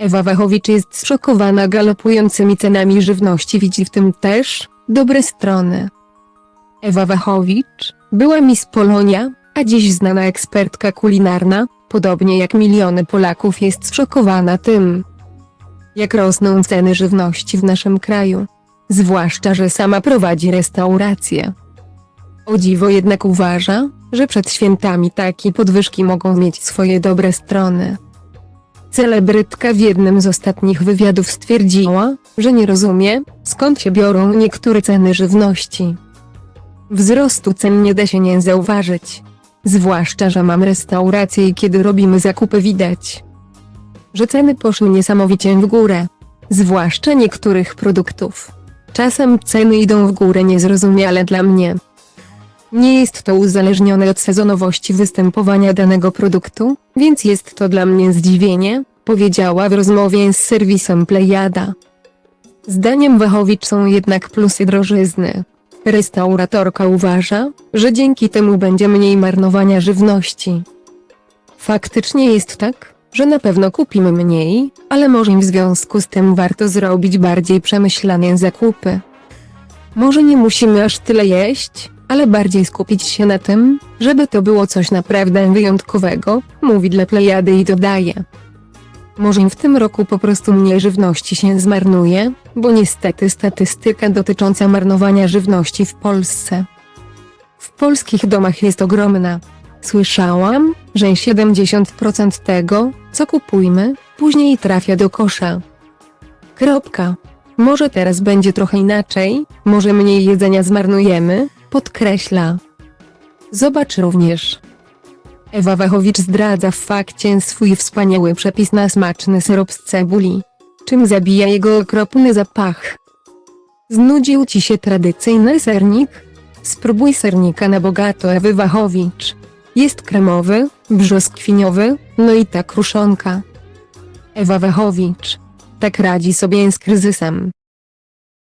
Ewa Wachowicz jest zszokowana galopującymi cenami żywności widzi w tym też dobre strony. Ewa Wachowicz była Miss Polonia, a dziś znana ekspertka kulinarna, podobnie jak miliony Polaków jest zszokowana tym, jak rosną ceny żywności w naszym kraju. Zwłaszcza, że sama prowadzi restaurację. O dziwo jednak uważa, że przed świętami takie podwyżki mogą mieć swoje dobre strony. Celebrytka w jednym z ostatnich wywiadów stwierdziła, że nie rozumie, skąd się biorą niektóre ceny żywności. Wzrostu cen nie da się nie zauważyć. Zwłaszcza, że mam restaurację i kiedy robimy zakupy widać, że ceny poszły niesamowicie w górę. Zwłaszcza niektórych produktów. Czasem ceny idą w górę niezrozumiale dla mnie. Nie jest to uzależnione od sezonowości występowania danego produktu, więc jest to dla mnie zdziwienie, powiedziała w rozmowie z serwisem Plejada. Zdaniem Wachowicz są jednak plusy drożyzny. Restauratorka uważa, że dzięki temu będzie mniej marnowania żywności. Faktycznie jest tak, że na pewno kupimy mniej, ale może w związku z tym warto zrobić bardziej przemyślane zakupy. Może nie musimy aż tyle jeść, ale bardziej skupić się na tym, żeby to było coś naprawdę wyjątkowego, mówi dla Plejady i dodaje. Może w tym roku po prostu mniej żywności się zmarnuje, bo niestety statystyka dotycząca marnowania żywności w Polsce. W polskich domach jest ogromna. Słyszałam, że 70% tego, co kupujmy, później trafia do kosza. Kropka. Może teraz będzie trochę inaczej, może mniej jedzenia zmarnujemy, podkreśla. Zobacz również. Ewa Wachowicz zdradza w fakcie swój wspaniały przepis na smaczny syrop z cebuli. Czym zabija jego okropny zapach? Znudził ci się tradycyjny sernik? Spróbuj sernika na bogato Ewy Wachowicz. Jest kremowy, brzoskwiniowy, no i ta kruszonka. Ewa Wachowicz. Tak radzi sobie z kryzysem.